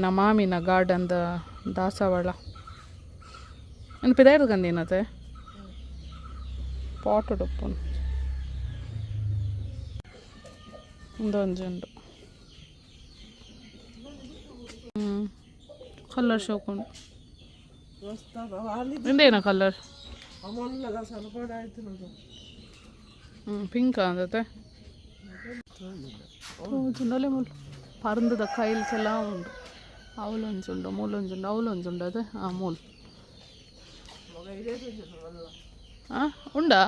ನಮ್ಮ ಮಾಮಿನ ಗಾರ್ಡನ್ದ ದಾಸವಾಳ. ನೆನಪಿದೆ ಗಂದಿನತೆ ಪಾಟ್ ಉಡುಪ್ಪುನು ಒಂದೊಂಜುಂಡು ಹ್ಞೂ ಕಲರ್ ಶೋಕೊಂಡು ಇಂದೇನ ಕಲರ್ ಹ್ಞೂ ಪಿಂಕ್ ಅಂದತೆ ಚುಂಡಲೆ ಮುಲ್. ಪರಂದದ ಕೈಲ್ಸೆಲ್ಲ ಉಂಡು ಅವಲೊಂಜುಂಡು ಮೂಲೊಂಜುಂಡು ಅವಲೊಂಜುಂಡು ಅದೇ? ಹಾಂ ಮೂಲ್. ಹಾಂ ಉಂಡಾ?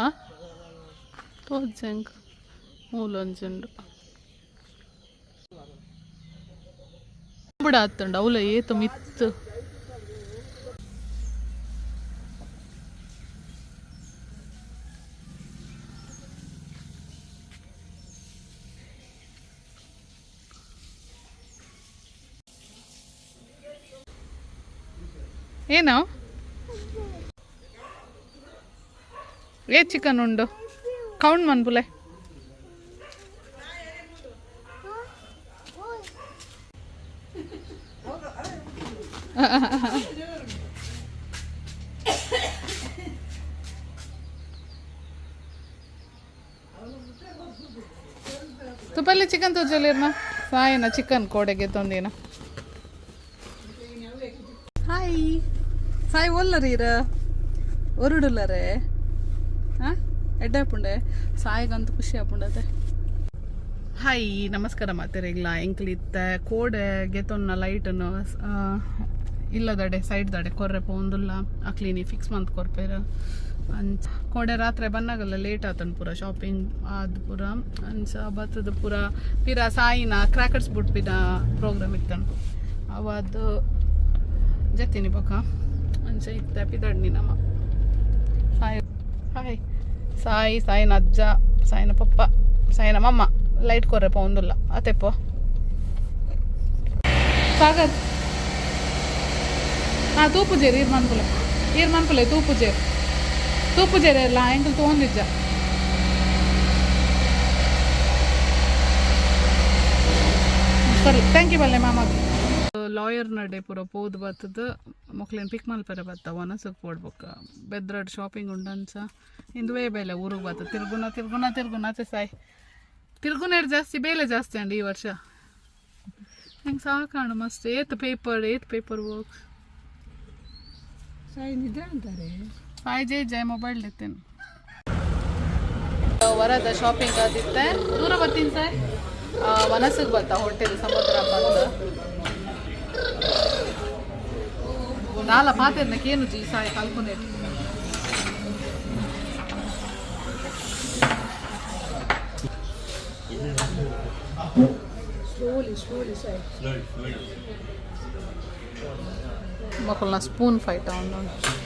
ತೋಜಂಕ್ ಮೂಲೊಂಜುಂಡು ಬಿಡ ಹತ್ತುಂಡು ಅವಲ ಏತು ಮಿತ್ತು. ಏನು? ಚಿಕನ್ ಉಂಡು. ఉండు ಮನ್ ಬುಲೆ ತುಪ್ಪಲ್ಲಿ ಚಿಕನ್ ತೋಜಲಿರ್ನ ಸಾಯಿನ ಚಿಕನ್ ಕೋಡೆಗೆ ತಂದಿನ. சாய் சாய் ஒல்லரு இரு ஒருடுலரு ಆ? ಎಡ್ಡೆ ಪುಂಡೆ ಸಾಯಿಗಂತೂ ಖುಷಿ ಆಪುಂಡತೆ ಹಾಯ್ ನಮಸ್ಕಾರ ಮಾತೆರೆಗ್ಲ. ಎಂಕ್ಲಿತ್ತ ಕೋಡೆ ಗೆತೊನ್ನ ಲೈಟನ್ನು ಇಲ್ಲದಡೆ ಸೈಡ್ ದಡೆ ಕೊರ್ರೆ ಆ ಕ್ಲೀನಿಕ್ ಫಿಕ್ಸ್ ಮಂತ್ ಕೊರ್ಪೇರ. ಅಂಚ, ಕೊಡೆ ರಾತ್ರಿ ಬಂದಾಗಲ್ಲ ಲೇಟ್ ಆತನ್ ಪೂರ ಶಾಪಿಂಗ್ ಆದ ಪೂರ. ಅಂಚ, ಬತ್ತದ ಪೂರ, ಪಿರ ಸಾಯಿನ ಕ್ರ್ಯಾಕರ್ಸ್ ಬಿಟ್ಬಿನ ಪ್ರೋಗ್ರಾಮ್ ಇತ್ತು ಅವಾದ್ ಜತ್ತಿನಿ ಬೊಕ ಅಂಚ ಇತ್ತ ಪಿದಡ್ನಿ ನಮ್ಮ ಸಾಯಿ ಹಾಯ್ ಸಾಯಿ ಸಾಯಿನ ಅಜ್ಜ ಸಾಯಿನ ಪಪ್ಪ ಸಾಯಿನ ಮಮ್ಮ ಲೈಟ್ ಕೊರ್ರೆ ಒಂದುಲ್ಲ ಅತೆಪ್ಪ ಸಾಗದ್ ಹಾಂ ತೂಪು ಜೇರಿ ಈರ್ ಮನ್ಪುಲೆ ಈರ್ ಮನ್ಪುಲೆ ತೂಪು ಜೇರ್ ತೂಪು ಜೇರಿ ಎಲ್ಲ ಎಂಕಲ್ ತೊಗೊಂಡಿದ್ದ ಸರಿ ಥ್ಯಾಂಕ್ ಯು ಬಲ್ಲೆ ಮಾಮಗೆ ಲಾಯರ್ ನಡೆ ಪೂರ ಪೋದು ಬತ್ತದ ಮಕ್ಳೇನು ಪಿಕ್ ಮಲ್ಪರೆ ಬತ್ತ ಒನಸಕ್ಕೆ ಕೊಡ್ಬೇಕ ಬೆದ್ರಡ್ ಶಾಪಿಂಗ್ ಉಂಡಂಚ ಇಂದುವೇ ಬೇಲೆ ಊರಿಗೆ ಬತ್ತ. ತಿರ್ಗುನ ತಿರ್ಗುನ ತಿರ್ಗುನ ಅತ್ತೆ ಸಾಯ್. ತಿರ್ಗುನ ಜಾಸ್ತಿ ಬೇಲೆ ಜಾಸ್ತಿ ಅಂಡಿ ಈ ವರ್ಷ. ಹೆಂಗೆ ಸಾಕಾಣು ಮಸ್ತ್. ಏತ್ ಪೇಪರ್ ಏತ್ ಪೇಪರ್ ವರ್ಕ್ ಸಾಯ್ ಜೈ ಜೈ ಮೊಬೈಲ್ ಎತ್ತೇನು ವರದ ಶಾಪಿಂಗ್ ಆದಿತ್ತೆ. ದೂರ ಬರ್ತೀನಿ ಸರ್ ವನಸಿಗೆ ಬರ್ತಾ ಹೋಟೆಲ್ ಸಮುದ್ರ ಬಂದು ನಾಲ ಸೋಲಿ ಸೋಲಿ ಸಾಯ್ ಕಲ್ಪನೆ. ಮಕ್ಕಳನ್ನ ಸ್ಪೂನ್ ಫೈಟ್ ಅವನು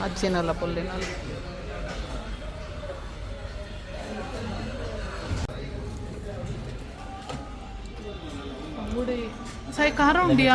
ಅಜ್ಜಿನಲ್ಲ ಪುಲ್ಲಿನಲ್ಲ ಸಾಯಿ ಖಾರ ಉಂಡಿಯಾ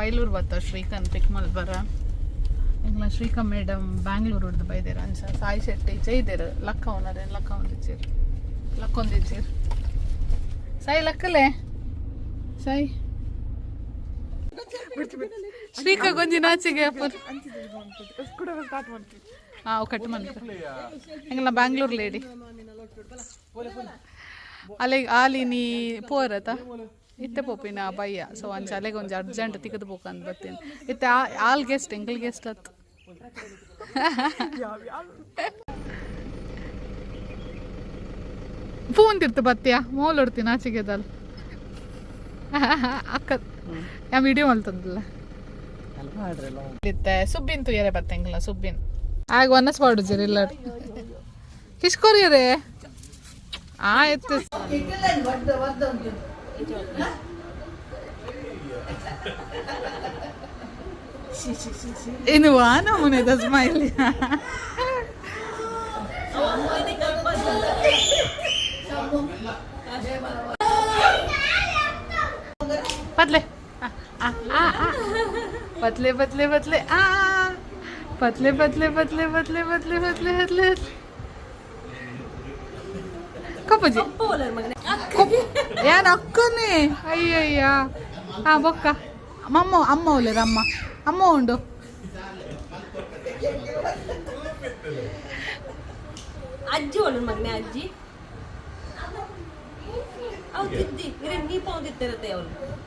ಬೈಲೂರು ಬತ್ತ ಶ್ರೀಕಾಂತ್ ಬರ? ಇಂಗ್ಲ ಶ್ರೀಕಾ ಮೇಡಮ್ ಬ್ಯಾಂಗ್ಳೂರು ಹೊಡೆದು ಬೈದೇರ ಅನ್ಸ ಸಾಯಿ ಶೆಟ್ಟಿ ಜೈದೇರು ಲಕ್ಕ ಅವನರೆ ಲಕ್ಕ ಒಂದಿಚ್ಚೀರು ಲಕ್ಕ ಒಂದಿಚ್ಚೀರು ಸಾಯಿ ಲಕ್ಕಲೆ ಸಾಯಿ? ಶ್ರೀಕಾ ಗೊಂಜಿ ನಾಚಿಗೆ ಹಾಂ ಕಟ್ ಮನ್ ಹೆಂಗಲ್ಲ ಬ್ಯಾಂಗ್ಳೂರ್ ಲೇಡಿ ಅಲೆ ಆಲಿ ನೀ ಪೋರತ ಇತ್ತೆ ಪೋಪಿನ ಬಯ್ಯ ಸೊ ಒಂದು ಶಾಲೆಗೆ ಒಂದು ಅರ್ಜೆಂಟ್ ಪೋಕಂದ್ ಬರ್ತೀನಿ. ಇತ್ತೆ ಆಲ್ ಗೆಸ್ಟ್ ಎಂಗಲ್ ಗೆಸ್ಟ್ ಅತ್. ಫೋನ್ ತಿರ್ತು ಬತ್ತಿಯ ಮೋಲ್ ಹೊಡ್ತೀನಿ ಆಚೆಗೆದಲ್ಲ ಅಕ್ಕ ಯಾವ ವಿಡಿಯೋ ಮಾಡ್ತದಲ್ಲ ಸುಬ್ಬಿನ್ ತುಯರೆ ಬತ್ತಂಗಿಲ್ಲ, ಸುಬ್ಬಿನ್. ಆಗ ಒನ್ನಸ್ ಬಾಡು ಜರಿ ಇಲ್ಲ ಕಿಶ್ಕೋರಿಯರೇ ಆ In one o Muneda smile. पतले पतले पतले पतले आ पतले पतले पतले पतले पतले पतले पतले कपजे ಯಾ ನಕ್ಕನೆ ಅಯ್ಯಯ್ಯ ಹಾ ಬೊಕ್ಕ ಅಮ್ಮ ಅಮ್ಮ ಒಳ್ಳೇದು ಅಮ್ಮ ಅಮ್ಮ ಉಂಡು ಅಜ್ಜಿ ಒಳ್ಳೆ ಮಗನೇ ಅಜ್ಜಿ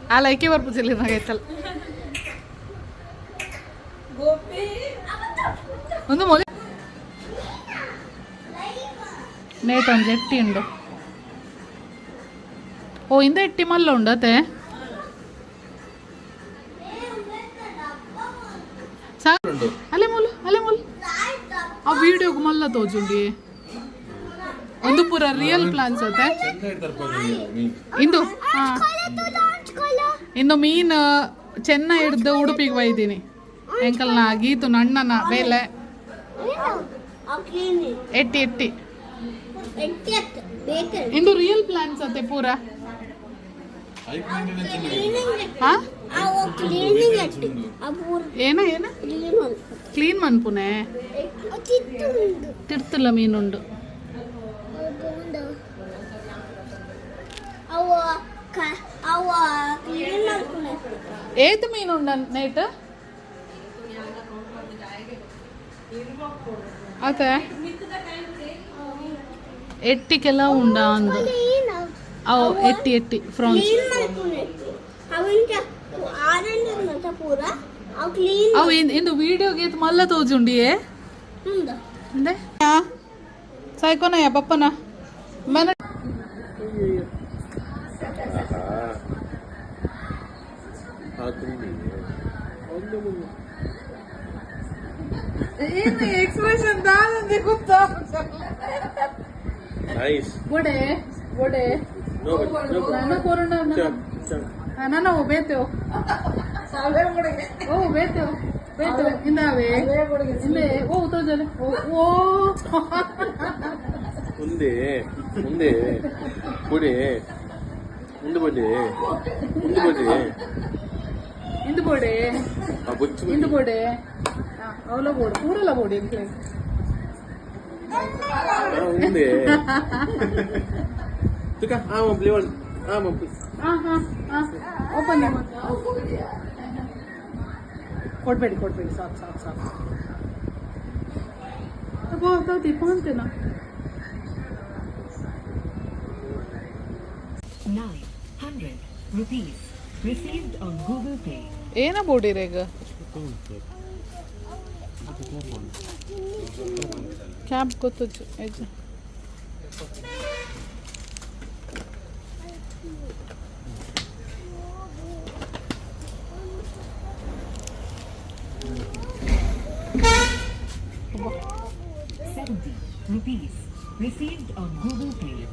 ಅಲ್ಲ ಐಕೆ ಬರ್ಬೋದಿಲ್ಲ ಮಗೈತಲ್ಲ ಒಂದು ಮೊಲ ನೇಟ್ ಒಂದು ಜಟ್ಟಿ ಉಂಡು ಓ ಇಂದ ಎಟ್ಟಿ ಮಲ್ಲ ಉಂಡು ಅತೆ ಸಾ ಅಲೆ ಮೂಲ ಅಲೆ ಮೂಲ ಆ ವಿಡಿಯೋಗೆ ಮಲ್ಲ ತೋಜುಂಡಿ. ಒಂದು ಪೂರ ರಿಯಲ್ ಪ್ಲಾನ್ಸ್ ಅತೆ ಇಂದು ಇನ್ನು ಮೀನು ಚೆನ್ನ ಹಿಡ್ದು ಉಡುಪಿಗೆ ಒಯ್ದೀನಿ ಎಂಕಲ್ನ ಗೀತು ನಣ್ಣನ ಬೇಲೆ. ಎಟ್ಟಿ ಎಟ್ಟಿ. ಇಂದು ರಿಯಲ್ ಪ್ಲಾನ್ಸ್ ಅತ್ತೆ ಪೂರ. ಏನ ಏನ? ಕ್ಲೀನ್ ಮನ್ಪುನೆ ತಿರ್ತಿಲ್ಲ ಮೀನುಂಡು. ಏತು ಮೀನುಂಡ ನೈಟ್? ಅತ್ತೆ ಎಟ್ಟಿಗೆಲ್ಲ ಉಂಡ ಅಂದು ಅವು ಎಟ್ಟಿ ಎಟ್ಟಿ ಫ್ರಾನ್ಸ್ ಅವು ಇಂದು ವಿಡಿಯೋಗೆ ಮಲ್ಲ ತೋಜುಂಡಿಯೇ ಅಂದೆ? ಸಾಯ್ಕೋನಯ್ಯ ಪಪ್ಪನ. ಮನ ಏನು ಎಕ್ಸ್ಪ್ರೆಷನ್ ದಾನಂದೆ ಗೊತ್ತಾ Nice. ಗೋಡೆ ಗೋಡೆ. No, but no, but ನನ್ನ ಕೊರೋನಾ chug, chug. ನಾನು ಬೇತೇವು ಓ ಬೇತೇವು ಬೇತೇವು ಇಂದಾವೆ ಹಿಂದೆ ಓ ತೋಜಲೆ ಓ ಓ ಮುಂದೆ ಮುಂದೆ ಕೊಡಿ ಮುಂದೆ ಬಡ್ಡಿ ಮುಂದೆ ಬಡ್ಡಿ ಇಂದು ಬೋಡೆ ಆ ಬೊಚ್ಚು ಇಂದು ಬಡ್ಡಿ ಬೋಡೆ ಅವಲ ಬೋಡು ಪೂರಲ ಬೋಡಿ ಅಂತ ಆ, ಮುಂದೆ ತುಕ ಆ ಮಂಪ್ಲಿ ಒಳ್ ಆ ಮಂಪ್ಲಿ ಹಾ ಹಾ ಹಾ ಓಪನ್ ಕೊಡ್ಬೇಡಿ ಕೊಡ್ಬೇಡಿ ಸಾಕು ಸಾಕು ಸಾಕು ಅಬ್ಬಾ ಅದ ದೀಪ ಅಂತೇನಾ 900 rupees received on Google Pay. ಏನ ಬೋಡಿರ ಈಗ ಕ್ಯಾಬ್ ಗೊತ್ತು 70 rupees received on Google Pay.